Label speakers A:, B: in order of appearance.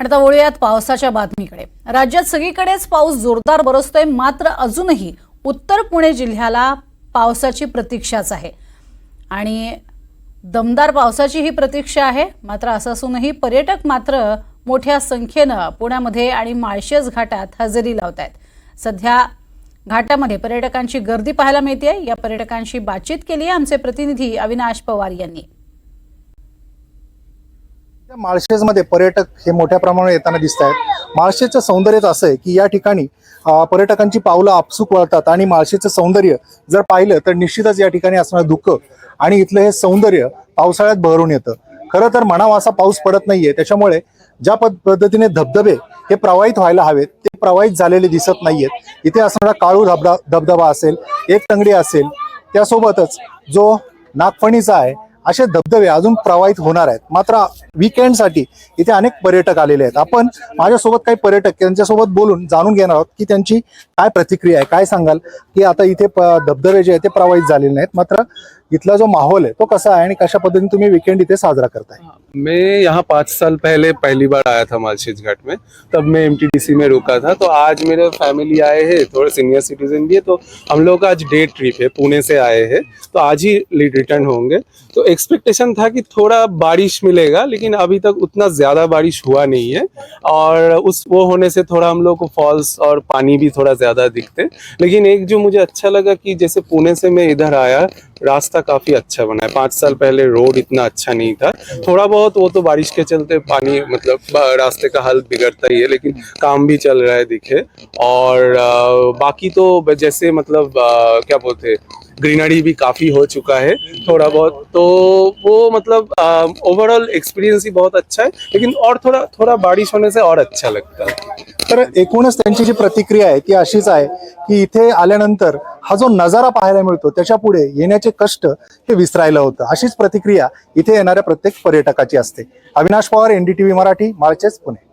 A: आणि आता वळूयात पावसाच्या बातमीकडे. राज्यात सगळीकडेच पाऊस जोरदार बरसतोय मात्र अजूनही उत्तर पुणे जिल्ह्याला पावसाची प्रतीक्षाच आहे. आणि दमदार पावसाची ही प्रतीक्षा आहे मात्र असं असूनही पर्यटक मात्र मोठ्या संख्येनं पुण्यामध्ये आणि माळशेज घाटात हजेरी लावत आहेत सध्या घाटामध्ये पर्यटकांची गर्दी पाहायला मिळते या पर्यटकांशी बातचीत केली आहे आमचे प्रतिनिधी अविनाश पवार यांनी.
B: माळशेजमध्ये पर्यटक हे मोठ्या प्रमाणात येताना दिसत आहेत. माळशेजचं सौंदर्यच असं आहे की या ठिकाणी पर्यटकांची पावलं आपसूक वळतात आणि माळशेचं सौंदर्य जर पाहिलं तर निश्चितच या ठिकाणी असणारं दुःख आणि इथलं हे सौंदर्य पावसाळ्यात बहरून येतं. खरं तर म्हणावा असा पाऊस पडत नाहीये. त्याच्यामुळे ज्या पद पद्धतीने धबधबे हे प्रवाहित व्हायला हवेत ते प्रवाहित झालेले दिसत नाहीयेत. इथे असणारा काळू धबधबा धबधबा असेल एक तंगडी असेल त्यासोबतच जो नागफणीचा आहे असे धबधबे अजून प्रवाहित होणार आहेत. मात्र विकेंडसाठी इथे अनेक पर्यटक आलेले आहेत. आपण माझ्यासोबत काही पर्यटक त्यांच्यासोबत बोलून जाणून घेणार आहोत की त्यांची काय प्रतिक्रिया आहे काय सांगाल की आता इथे प- धबधबे जे आहेत ते प्रवाहित झालेले नाहीत. मात्र इथला जो माहौल है तो कसा आणि कशा पद्धतीने तुम्ही विकेंड इथे साजरा करताय?
C: मैं यहाँ पाँच साल पहले पहली बार आया था मालशेज घाट में, तब मैं एमटीडीसी में रुका था तो आज मेरे फैमिली आए हैं, थोड़े सीनियर सिटीजन भी है तो हम लोग का आज डे ट्रिप है, पुणे से आए हैं तो आज ही रिटर्न होंगे। तो एक्सपेक्टेशन था कि थोड़ा बारिश मिलेगा, लेकिन अभी तक उतना ज़्यादा बारिश हुआ नहीं है, और उस वो होने से थोड़ा हम लोग को फॉल्स और पानी भी थोड़ा ज़्यादा दिखते। लेकिन एक जो मुझे अच्छा लगा कि जैसे पुणे से मैं इधर आया रास्ता काफ़ी अच्छा बना है। पाँच साल पहले रोड इतना अच्छा नहीं था। थोड़ा बहुत वो तो बारिश के चलते पानी मतलब रास्ते का हाल बिगड़ता ही है, लेकिन काम भी चल रहा है, दिखे। और बाकी तो जैसे मतलब क्या बोलते, ग्रीनरी भी काफ़ी हो चुका है थोड़ा बहुत तो वो मतलब ओवरऑल एक्सपीरियंस ही बहुत अच्छा है, लेकिन और थोड़ा थोड़ा बारिश होने से और अच्छा लगता है।
B: तर एकूणच त्यांची जी प्रतिक्रिया आहे ती अशीच आहे की इथे आल्यानंतर हा जो नजारा पाहायला मिळतो त्याच्या पुढे येण्याचे कष्ट हे विसरायला होतं. अशीच प्रतिक्रिया इथे येणाऱ्या प्रत्येक पर्यटकाची असते. अविनाश पवार एनडीटीव्ही मराठी माळचेच पुणे.